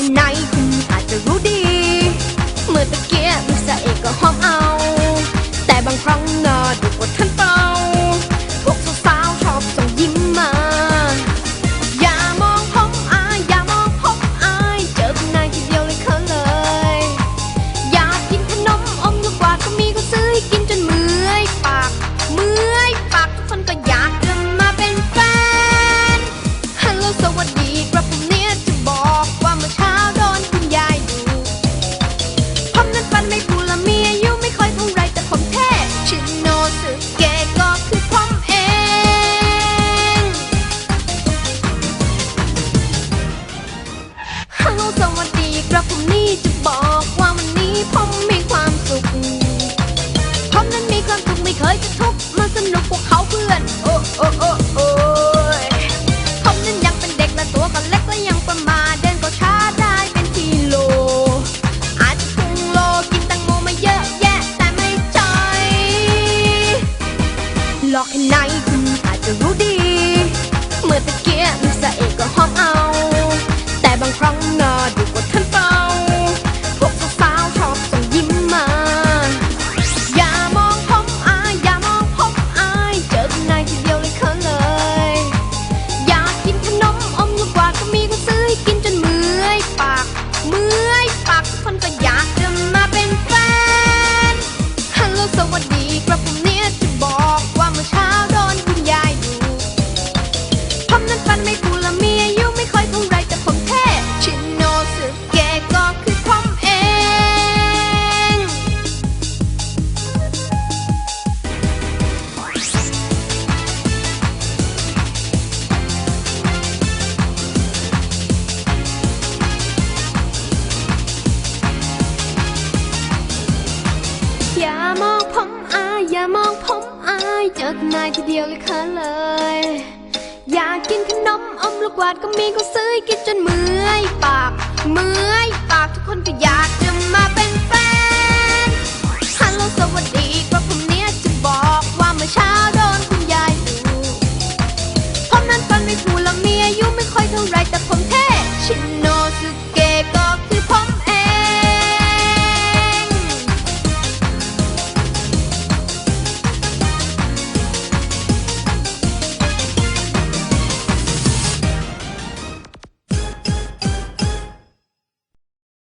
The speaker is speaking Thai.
ใไหนคุณอาจจะรู้ดี เมื่อตะเกียบมิสอเอกก็หอมเอา แต่บางครั้งนอดู ไม่ปูละมีอายุไม่ค่อยเท่ไรแต่ผมเท่ชินโนสึเกะก็คือผมเอง ฮัลโหลสวัสดีครัผมนี่จะบอกว่าวันนี้ผมมีความสุข ผมนั้นมีความสุขไม่เคยจะทุกข์มาสนุกพวกเขาเพื่อน โอ้โอ้โอ้โอ้ยผมนั้นยังเป็นเด็กและตัวก็เล็ก จากนายทีเดียวเลยค่ะเลย อยากกินขนมอมลูกวาดก็มีก็ซื้อกินจนเมื่อยปาก